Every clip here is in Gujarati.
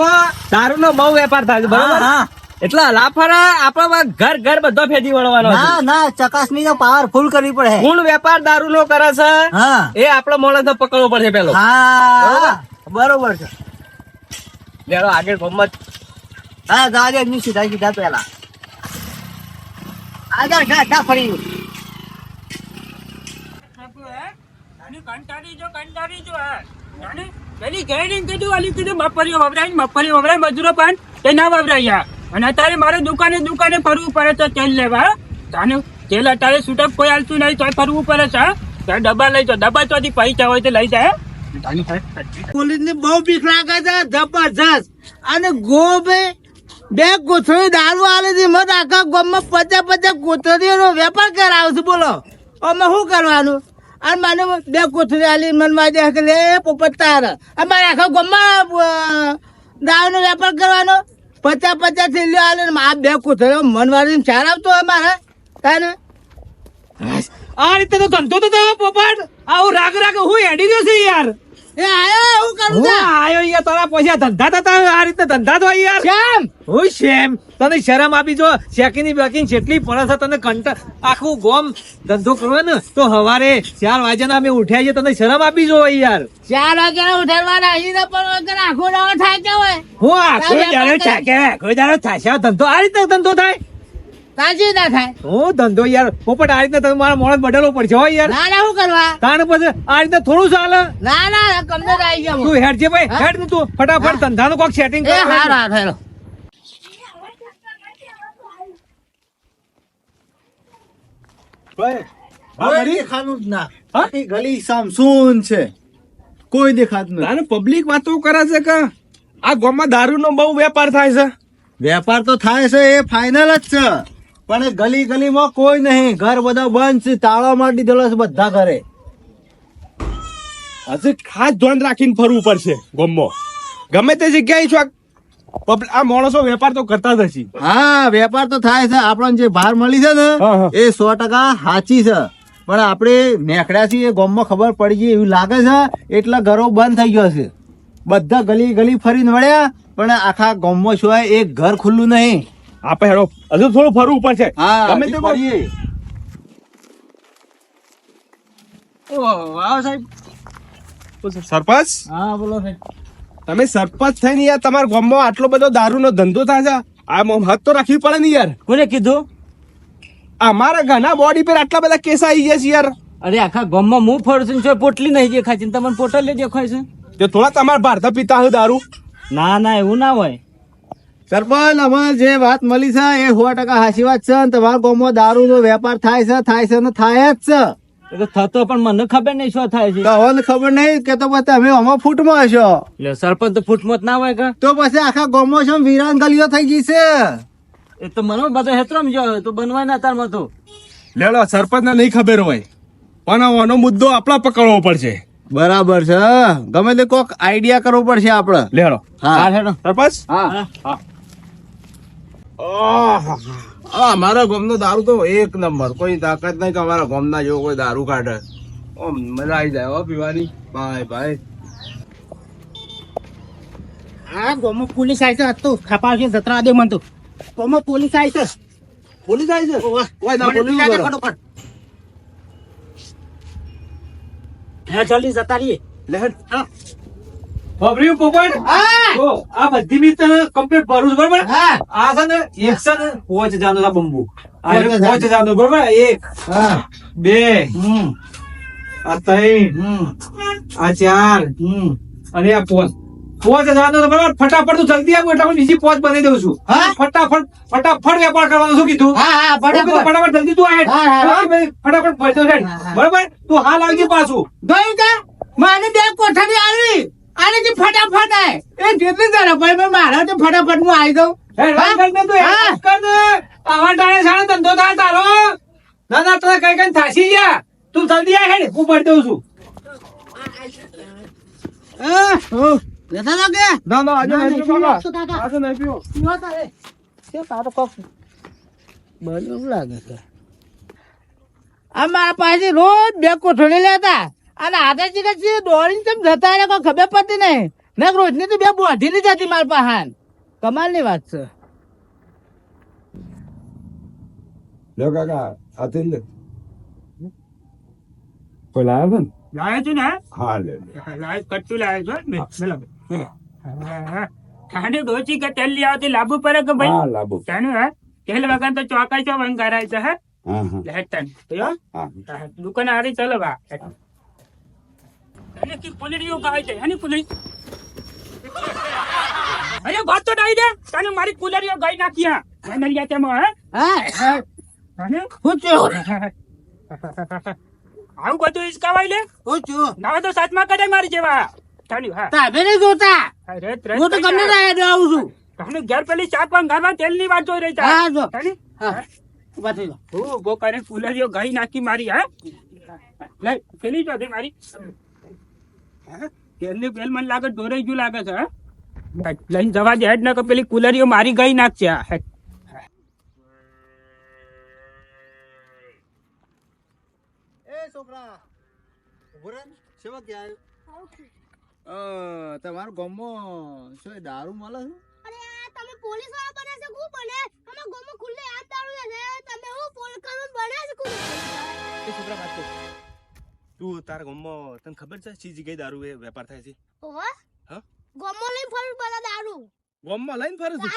ગામમાં દારૂનો બહુ વેપાર થાય છે બરોબર? એટલે લાફારા આપણા ઘર ઘર બધો ફેંદી વળવાનો ના ના ચકાસણી નો પાવર ફૂલ કરવી પડે. ફૂલ વેપાર દારૂ નો કરે છે એ આપડે મોડે તો પકડવો પડશે પેલો. બરોબર? છે. લેડો આગળ ગમત હા જાજે એમની સીધા સીધા પેલા આગળ જા ફરી. કંટાળી જો કંટાળી જો હા. પેલી ઘરે કીધું આલી કીધું મફરીઓ વવરાય મફરીઓ વવરાય, મજૂરો પણ તે ના વવરાયા અને અત્યારે મારે દુકાને દુકાને ફરવું પડે તો તેલ લેવા તાને તેલ અત્યારે છૂટક કોઈ હાલતું નહીં તો ફરવું પડે છે? ત્યાં ડબ્બા લઈ જાઓ, ડબ્બા ચોથી પૈસા હોય તો લઈ જાય પોલીસની બહુ બીક લાગે છે, જબરજસ્ત. અને ગોબે બે કોથળી દારૂ આલે છે, મત આખા ગામમાં પચાસ પચાસ કોથળીઓનો વેપાર કરાવે છે, બોલો. અમે શું કરવાનું? અને મને બે કોથળી આલી, મનમાં દે કે લે પોપટ તાર. અમારે આખા ગમમાં દાવનો વેપાર કરવાનો. પચાસ પચાસ થેલીઓ આલે ને આ બે કોથળીઓ મન વાળી ચાર આવતો હોય મારે. તાને? આ રીતે તો ધંધો તો પોપટ. આવું રાગ રાગ હું હેડી ગયો છે યાર. એ આયો હું કરું હું આયો યાર તારા પૈસા ધંધા થતા આ રીતે ધંધા તો યાર. કેમ હું શેમ? તને શરમ આપી જો શેકીની બેકીની જેટલી પડે તને કંટા આખું ગોમ ધંધો કરવો ને તો હવારે ચાર વાગ્યાના અમે ઉઠ્યા છીએ તને શરમ આપી જો યાર. ચાર વાગ્યા ઉઠાડવાના અહીં પણ આખો દાડો થાય હોય. હું આખો દાડો ચાકે આખો દાડો થાશે ધંધો આ રીતે ધંધો થાય? તાજી ના થાય. હું ધંધો યાર. પોપટ આ રીતે તમે મારા મોણસ બદલવો પડશે હોય યાર. ના ના હું કરવા? તાણ પછી આ રીતે થોડું ચાલે? ના ના કમજોર આવી ગયા તું હેડ ભાઈ હેડ ને તું. ફટાફટ ધંધાનું કોક સેટિંગ કર. હા હા હેલો. પબ્લિક વાતો કરે છે કે આ ગામમાં દારૂનો બહુ વેપાર થાય છે? વેપાર તો થાય છે એ ફાઇનલ જ છે. પણ ગલી ગલીમાં કોઈ નહીં. ઘર બધા બંધ છે. તાળા માટી દેલો છે બધા ઘરે. હજી ખાસ ધ્યાન રાખીને ફરવું પડશે ગોમો ગમે તે જગ્યાએ છો આ માણસો વેપાર તો કરતા જ હશે. હા વેપાર તો થાય છે. આપણને જે ભાર મળી છે ને. એ સો ટકા સાચી છે. પણ આપણે નેકડ્યા છીએ ગોમમાં ખબર પડી ગઈ એવું લાગે છે એટલા ઘરો બંધ થઈ ગયો છે. બધા ગલી ગલી ફરીને વળ્યા પણ આખા ગોમમાં સિવાય એક ઘર ખુલ્લું નહીં. આપણે હેડો. હજુ થોડું ફરવું પડશે હા ગમે તે કોઈ- વાહ સાહેબ. સરપંચ? હા બોલો સાહેબ. તમે સરપંચ થઈને યાર તમારા ગામમાં આટલો બધો દારૂનો ધંધો થાય છે. આ હદ તો રાખવી પડે ને યાર. કોને કીધું? અમારા ઘણા બોડી પર આટલા બધા કેસ આવી ગયા છે યાર. અરે આખા ગામમાં હું ફરશું છું પોટલી નહીં દેખાય છે તમને પોટલી દેખાય છે? તો થોડા તમારા ભારત પિતા દારૂ. ના ના એવું ના હોય. સરપંચ અમારે જે વાત મળી છે એ સો ટકા સાચી વાત છે અને તમારા ગામમાં દારૂનો વેપાર થાય છે થાય છે ને થાય જ છે. એ તો થતો પણ મને ખબર નહીં શું થાય છે. તો હવે ખબર નહીં કે તો પછી તમે આમાં ફૂટમાં હશો. એટલે સરપંચ તો ફૂટમત ના હોય કે? તો પછી આખા ગામમાં શું વિરાન ગલીઓ થઈ ગઈ છે? એ તો મને બધો હેતરમ જો તો બનવાય ના તાર તો લેલો સરપંચ ને નહીં ખબર હોય. પણ આનો મુદ્દો આપણા પકડવો પડશે. બરાબર છે. ગમે તે કોક આઈડિયા કરવો પડશે આપડે. લેડો હા. હેડો. સરપંચ? હા. આ અમારા ગામનો દારૂ તો એક નંબર. કોઈ તાકાત નહીં કે અમારા ગામના જેવો કોઈ દારૂ કાઢે. ઓમ મજા આવી જાય હો પીવાની. ભાઈ ભાઈ હા ગોમો પોલીસ આવી છે. તો ખાપા છે જતરા દે મન તો. ગોમો પોલીસ આવી છે. પોલીસ આવી છે? કોઈ ના પોલીસ કરો. ફટોફટ. હે જલ્દી જતા રહીએ. લે હેડ. ખબર્યું પોપટ હા. આ બધી બી કમ્પ્લીટ ભરું બરોબર? હા. આ છે ને એક છે ને પોચ હજારનો આ બંબુ. આ પોચ હજાર. હજારનો બરોબર? એક હા. બે હમ. આ ત્રણ હમ. આ ચાર હમ. અને આ પોચ. પોચ હજારનો તો બરાબર? ફટાફટ તું જલ્દી આવું એટલે બીજી પોચ બનાવી દઉં છું. હા? ફટાફટ ફટાફટ વેપાર કરવાનો શું કીધું? હા હા હું ફટાફટ જલ્દી તું આય. હા, હા, હા. ફટાફટ પૈસો છે. હા, હા. તું હાલ આવજે પાછું. ગયું કે? માને બે કોઠારી આવી. આને જે ફટાફટ આય. એ જેટલી ભાઈ ભાઈ મારા તો ફટાફટ હું આવી દઉં તો. આવા ટાણે સાણે ધંધો થાય તારો. ના ના તને કઈ કઈ થાસી ગયા. તું જલ્દી આ હેડ હું ભરી દઉં છું. લેતા તો કે? ના ના આજે નહીં નહીં, પીવો કાકા. પીવો, કાકા. આજે નહીં પીવો પીવો તારે. શું તારો કોક બન્યું લાગે છે. આ મારા પાસે રોજ બે કોઠોડી લેતા. અને આધાજી કે દોડીને તેમ જતા રહ્યા? કોઈ ખબર પડતી નહીં. ને રોજની તો બે બોઢી ની જતી માર પાહાન. કમાલની વાત છે. લો કાકા આ તેલ લે. કોઈ લાવ્યો છે ને? લાવ્યો છું ને હા? લે લે. કચ્છું લાવ્યો લાયો છો ને? ખાને ડોચી કે તેલ લઈ આવતી લાભુ પડે કે હા ભાઈ લાબુ. જાણ્યું હા? તેલ વગર તો ચોકાઈ છો વંગારાય છે હે? હા હા. લેટન તો હા? દુકાન આરી ચાલો બા. અને કી ગાય છે અરે વાત તો ડાઈ દે તને મારી કુલરીઓ ગઈ નાખ્યા હા. મેનરિયા તેમાં હે? હા. અને હું છું. આવું બધું ઈસકાવાય લે. હું છું. ના તો સાતમા કદાય મારી જેવા. તાની હા. તમે નહીં જોતા. અરે હું તો ગમે ત્યાં આવું છું. તમને ઘેર પેલી ચા પણ ઘરમાં તેલની વાત જોઈ રહી છે હા, જો. તાની? હા. થઈ હું કરે કુલરીઓ ગઈ નાખી મારી હા? લે પેલી જો મારી? તેલની પેલ મને લાગે ઢોરાઈ ગયું લાગે છે હા? લઈને જવા દે હેડ ને કે પેલી કુલરીઓ મારી ગઈ નાખશે હા. હેડ. છોકરા ક્યાં આવ્યું? તમારું ગામમાં શું દારૂ મળે છે અરે તમે પોલીસવાળા બને છે કુ બને અમે ગોમો ખુલ્લે હાથ છે તમે હું બને છે એ છોકરા વાત તો તું તારા ગામમાં તને ખબર છે ચી જગ્યાએ દારૂ એ વેપાર થાય છે? ઓહો. હા? ગોમો લઈને ફરું બધા દારૂ. ગામમાં લઈને ફરું છું?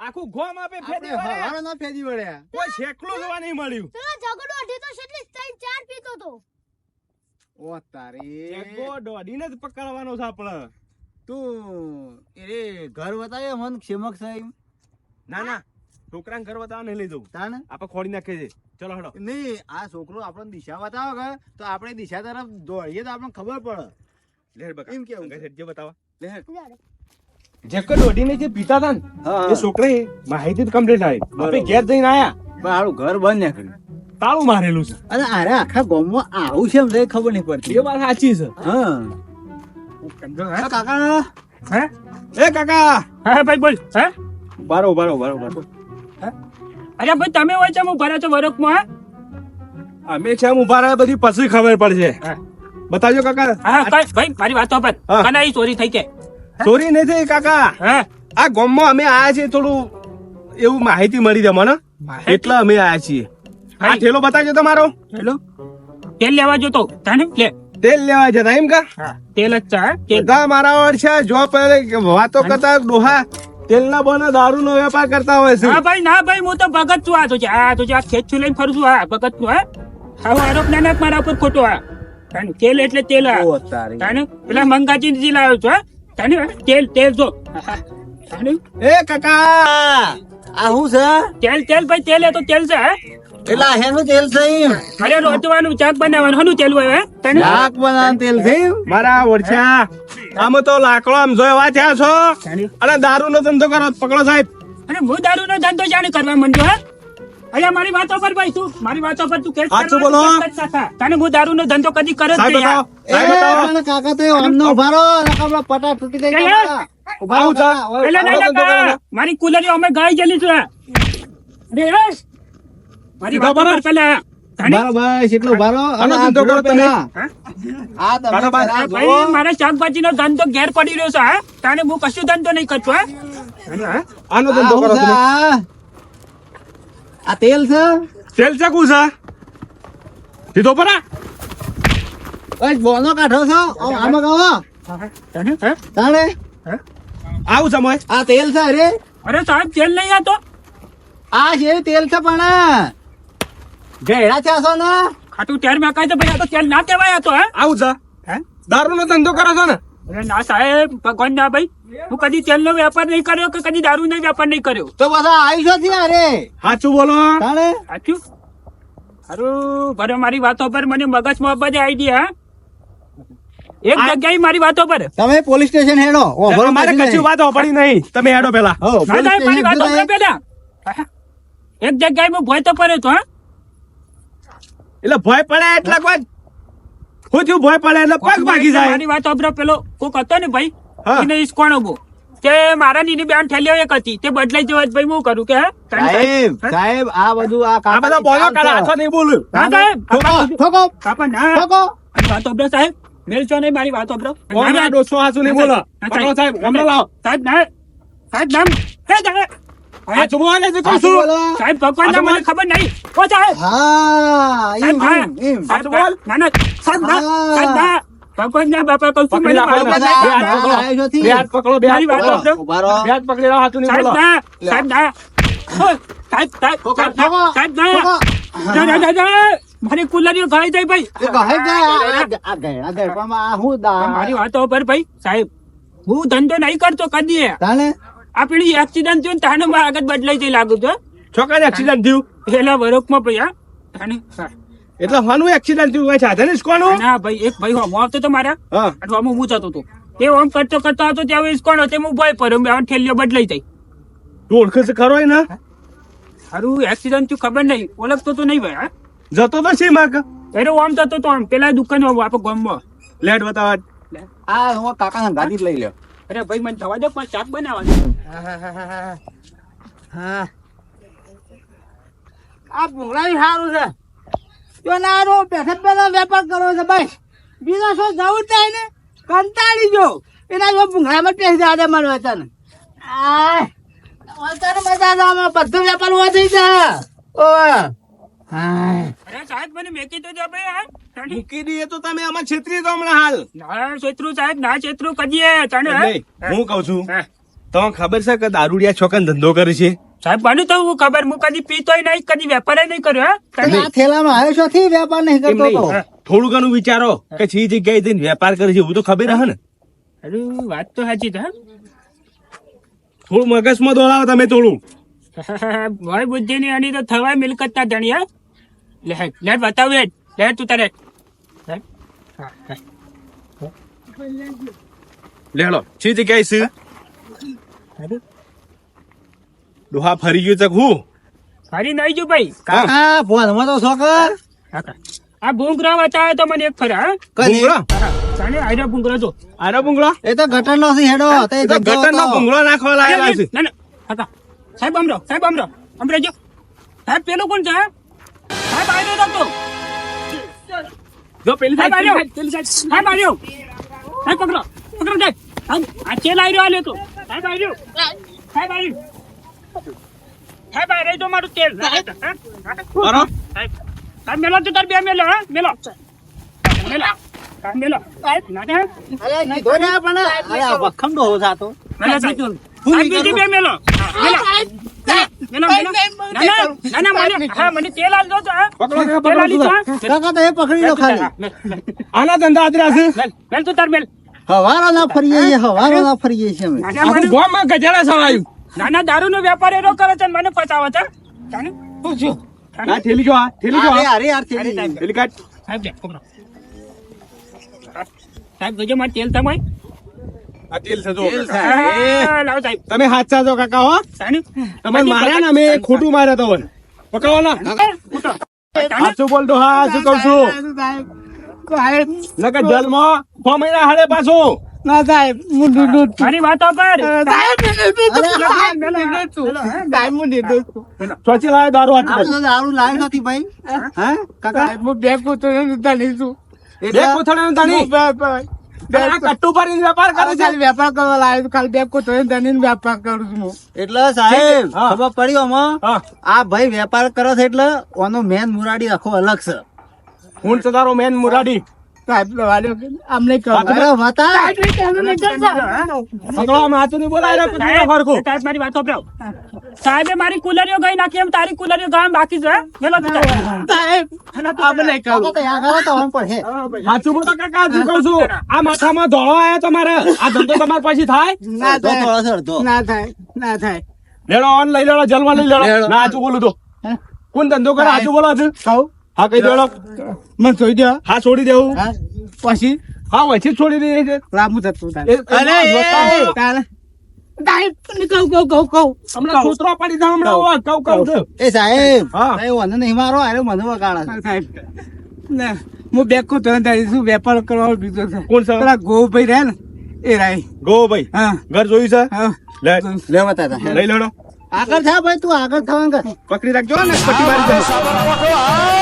આખું ગોમ આપે ફેદી આપણે વળે. હવારે ના ફેદી વળ્યા કોઈ શેકલો જોવા નહીં મળ્યું. પેલો ઝઘડો અઢી તો કેટલી ત્રણ ચાર પીતો તો. ઓ તારી. શેકો દોડીને જ પકડવાનો છે આપણે. તું એ ઘર બતાવે મન ક્ષેમક સાહેબ ના ના. છોકરાને ઘર બતાવવા નહીં લઈ જવું. તાને? આપણે ખોડી નાખીએ છે. ચલો હડો. નહીં આ છોકરો આપણને દિશા બતાવે કે? તો આપણે દિશા તરફ દોડીએ તો આપણને ખબર પડે. લેર બકા. એમ કેવું હેડજે બતાવા. લે જે કે દોડીને જે પીતા હતા ને એ છોકરે માહિતી જ કમ્પ્લીટ આવી. આપણે ઘેર જઈને આયા. મારું ઘર બંધ નાખ્યું તાળું મારેલું છે. અને અરે આખા ગામમાં આવું છે એમ તો ખબર નહીં પડતી. એ વાત સાચી છે. હા. કાકા. હે? એ કાકા. હે ભાઈ બોલ. હે? બારો બારો બારો બારો અરે ભાઈ તમે હોય છે ઊભા છો વરખમાં હે? અમે છે ઊભા રહ્યા બધી પછી ખબર પડશે. બતાજો કાકા. હા ભાઈ મારી વાતો પર હા. કના ઈ ચોરી થઈ કે? ચોરી નહીં થઈ કાકા. હે? આ ગામમાં અમે આયા છીએ થોડું એવું માહિતી મળી દે મને. એટલે અમે આયા છીએ. આ થેલો બતાજો તમારો. હેલો તેલ લેવા જતો તાને લે. તેલ લેવા જતા એમ કા? તેલ જ ચા હે? બધા મારા ઓર છે જો પહેલે વાતો કરતા ડોહા. તેલના બને દારૂ નો વેપાર કરતા હોય છે. હા ભાઈ ના ભાઈ હું તો ભગત છું. આ તો આ તો આ ખેત છું લઈને ફરું છું. આ ભગત છું હા. હા આરોપ ના નાખ મારા ઉપર ખોટો આ તાને તેલ એટલે તેલ તાને પેલા મંગાજી જી લાવ્યો છું હા. તાને તેલ તેલ જો. એ કાકા આ હું છે? તેલ તેલ ભાઈ તેલ એ તો તેલ છે હા. એટલે આ હેનું તેલ છે અરે રોચવાનું ચાક બનાવવાનું હનું તેલ હોય તને? ચાક બનાવવાનું તેલ છે મારા વરછા આમ તો લાકડો આમ જો એવા થયા છો. અને દારૂ નો ધંધો કરો પકડો સાહેબ. અને હું દારૂ નો ધંધો જાણે કરવા માંડ્યો હે? અલ્યા મારી વાતો પર ભાઈ તું મારી વાતો પર તું કેસ સાચું બોલો. તને હું દારૂ નો ધંધો કદી કર્યો જ સાહેબ નહીં કાકા તો આમનો ઊભા રહો નકર પટા તૂટી જાય ઊભા. કરો. મારી કુલરી અમે ગાય ગયેલી છે. અરે. મારી સીધા વાતો. પર કરો. મારા શાકભાજી નો ધંધો ઘેર પડી રહ્યો છે હા? તાને હું કશું ધંધો નહીં હા? આનો ધંધો કરો આ? તેલ છે? તેલ છે સીધો પરા. બોનો કાઢો છો? આમાં કહો. તાણે આવું સમય આ તેલ છે અરે? અરે સાહેબ તેલ નહીં આતો. આ છે તેલ છે પણ. ગેડા છે છો ને? ખાટું તેલમાં કાંઈ તો ભાઈ આ તો તેલ ના કહેવાય તો હે? આવું જા હે? દારૂ નો ધંધો કરો છો ને? અરે ના સાહેબ ભગવાન ના ભાઈ. હું કદી તેલ નો વેપાર નહીં કર્યો કે કદી દારૂ નો વેપાર નહીં કર્યો? તો બધા આવીશો છે અરે સાચું બોલો. તાણે? સાચું? હારું ભરે મારી વાતો પર મને મગજમાં બધા હે? એક જગ્યાએ મારી વાતો પર. તમે પોલીસ સ્ટેશન હેડો. મારે કશું વાત પડી નહીં. તમે હેડો પેલા. મારી વાતો પેલા. એક જગ્યાએ હું ભોય તો પડે તો હા? એટલે ભય પડે એટલે કોઈ હું થયું ભય પડે એટલે પગ ભાગી જાય. મારી વાત અબરો પેલો. કોક હતો ને ભાઈ? એને ઈસ કોણ ઊભો? તે મારા નીની બેન ઠેલ્યો એક હતી. તે બદલાઈ જવા ભાઈ હું કરું કે સાહેબ સાહેબ આ બધું આ આ બધા બોલો કામ કાલે હાથો નહીં બોલું. ના સાહેબ ઠોકો, ઠોકો, કાપા ના. ઠોકો. વાત અબરો સાહેબ. મેલશો નહીં મારી વાત બ્રો કોણ આ ડોસો આસુ નહીં બોલો. સાહેબ. ગમલો લાવ. સાહેબ ના. સાહેબ નામ હે સાહેબ કહું છું? સાહેબ ભગવાન મને ખબર નહીં. ઓ સાહેબ. હા એમ એમ એમ. સાહેબ, બોલ. ના ના. સાહેબ ના. સાહેબ ના. ભગવાન ના બાપા કહું છું મને રાખો, મારવા બધા. ના. બે હાથ પકડો. બે હાથ પકડો. બે હાથ મારી પકડો હાથ સાહેબ ના. સાહેબ ના. સાહેબ સાહેબ સાહેબ ના. કુલરીઓ ઘાઈ જાય ભાઈ હું મારી વાતો પર ભાઈ સાહેબ. હું ધંધો નહીં કરતો કદી. તાને? આ પેલી એક્સિડન્ટ થયું ને તાને મારે આગળ બદલાઈ જઈ લાગુ છે છોકરાને એક્સિડન્ટ થયું? પેલા વરખમાં ભાઈ તાને એટલે હાનું એક્સિડન્ટ થયું? હોય સાધન ઇસ્કોનું ના ભાઈ એક ભાઈ હોમો આવતો તો મારા. હા. અઠવામાં હું જતો હતો. તે ઓમ કરતો કરતો હતો ત્યાં ઇસ્કોન હતો હું? ભય પડ્યો મેં ઠેલીઓ બદલાઈ જાય. તું ઓળખે છે ખરો ને સારું એક્સિડન્ટ થયું ખબર નહીં. ઓળખતો તો નહીં ભાઈ હા. જતો તો છે માક. એનો ઓમ થતો તો આમ પેલા દુકાન આપણે ગામમાં. લેટ બતાવા આ હું કાકા ગાડી જ લઈ લ્યો. અરે ભાઈ મને થવા દે પણ ચાક બનાવવાની. હા આ ભૂંગળા સારું છે. વેપાર કરો છે ભાઈ બીજા શું જવું જ ને? કંટાળી જો એના જો ભૂંગળામાં પેસી આડે મારો આમાં. બધો વેપાર ઊભો થઈ જાય. હા અરે સાહેબ મને મેકી તો ભાઈ હા. મૂકી દઈએ તો તમે આમાં છેતરી દો હમણાં હાલ. ના છેતરું સાહેબ ના છેતરું કરીએ. તને હે? હું કઉ છું. હા. તમને ખબર છે કે દારૂડિયા છોકરા ધંધો કરે છે? સાહેબ મને તો હું ખબર હું કદી પીતોય નહીં કદી વેપાર નહીં કર્યો હે? આ થેલામાં આવ્યો છો થી વેપાર નહીં કરતો તો થોડું ઘણું વિચારો કે છે જગ્યાએ જઈને વેપાર કરે છે એવું તો ખબર હે ને? અરે વાત તો સાચી છે હે? થોડું મગજમાં દોડાવો તમે થોડું. ભાઈ બુદ્ધિ ની આની તો થવાય મિલકત ના ધણિયા હે? લે લે બતાવ લે લે તું તારે. લે. હા, હા. લેડો છે જગ્યાએ છે અરે, ડોહા ફરી ગયો ચક હું? ફરી નહીં જો ભાઈ. કાકા ફોનમાં તો સોકર. કાકા આ ભૂંગરા બતાવે તો મને એક ફરા ભૂંગળો? ચાલે આયરો ભૂંગરો જો. આરો ભૂંગળો? એ તો ગટર નો છે હેડો. તે તો જગ્યાઓ ગટરનો તો. ભૂંગળો નાખવા લાયેલા છે. ના ના. કાકા સાહેબ અમરો સાહેબ અમરો અમરો જો સાહેબ પેલો કોણ છે? સાહેબ આયરો તો જો પેલી સાહેબ સાઈડ, પેલી સાઈડ. સાહેબ આર્યો સાહેબ પકડો પકડો સાહેબ. સાહેબ, આ ચેલ આર્યો આલે તો. સાહેબ આર્યો સાહેબ આર્યો સાહેબ આર્યો તો મારું તેલ હે? બરો? સાહેબ સાહેબ મેલો તો તાર બે મેલો હા મેલો મેલો સાહેબ મેલો સાહેબ ના ના અરે કીધું ને પણ અરે આ વખમ ડોહો થાતો મેલો સાહેબ સાહેબ બીજી બે મેલો મેલો મેલો મેલો ના ના ના ના મને હા મને તેલ આલજો તો હા પકડો, કાકા, તેલ પકડો, આલી તો હા? કાકા તો એ પકડી લો ખાલી મેલ, મેલ, આના ધંધા આદરા છે મેલ, મેલ તું તાર મેલ હવારો ના ફરીએ છીએ હવારો ના ફરીએ છીએ અમે ના, ના, આખું ગામમાં ગજાડા સવાયું નાના દારૂ નો વેપાર એનો કરે છે મને પચાવે છે જાણે? થયું? આ થેલી જો આ થેલી જો અરે અરે યાર થેલી. થેલી કાઢ સાહેબ લે, કોમરા સાહેબ જોજો માર તેલ તમાય આ તેલ છે જો લાવો સાહેબ તમે હાચા છો કાકા હો તમે માર્યા ને અમે ખોટું માર્યા તો પકડો ના હાચું બોલ તો હા શું કહું છું સાહેબ નકર જલમાં છ મહિના હારે પાછું. ના સાહેબ હું દૂધ મારી વાતો કર. સાહેબ હું નિર્દોષ છું. ચોચી લાવે દારૂ હાથ. દારૂ લાવ્યો નથી ભાઈ. હા? કાકા? હું બે કૂતરો નતા લીધું બે એટલે નતા તાણી હું બે- બે- બે આ કટ્ટુ ભરીને વેપાર કરે છે. કરવા લાવ્યો ખાલી બે ધણી વેપાર કરું છું એટલે સાહેબ હા. ખબર પડી આ ભાઈ વેપાર કરે છે એટલે ઓનો મેન મુરાડી આખો અલગ છે. હું છે તારો મેન મુરાડી બોલાય રે સાહેબ, ફરકો. સાહેબ મારી વાતો પર સાહેબે મારી કુલરીઓ ગઈ નાખી એમ તારી કુલરીઓ ગામ બાકી છે મેલો સાહેબ આમ નહીં તો યા કરો તો આમ પડે હાચું બોલો કાકા હાચું કહું છું? આ માથામાં ધોળો આયો તમારે? આ ધંધો તમારે પછી થાય? ના થાય. ના થાય. ના થાય. લેડો ઓન લઈ લેડો જલમાં લઈ લેડો. ના બોલું તો. કોણ ધંધો કરે? આજુ બોલો છે કહું. હા કઈ દેડો મને છોડી દો હા. છોડી દેવું. હા પછી? હા પછી છોડી દઈએ છે રામુ થતું તારે. તારે. હા. એ મને નહીં મારો અરે મને વગાડે. સાહેબ. ના હું બે કૂતરો ધણી વેપાર કરવા બીજો છે? કોણ છે? પેલા ગોભાઈ રહે ને એ રાય ગો ભાઈ હા. ઘર જોયું છે? લે. તા. લઈ લેડો આગળ થા ભાઈ તું આગળ થવાનું પકડી રાખજો ને પટ્ટી મારી દે.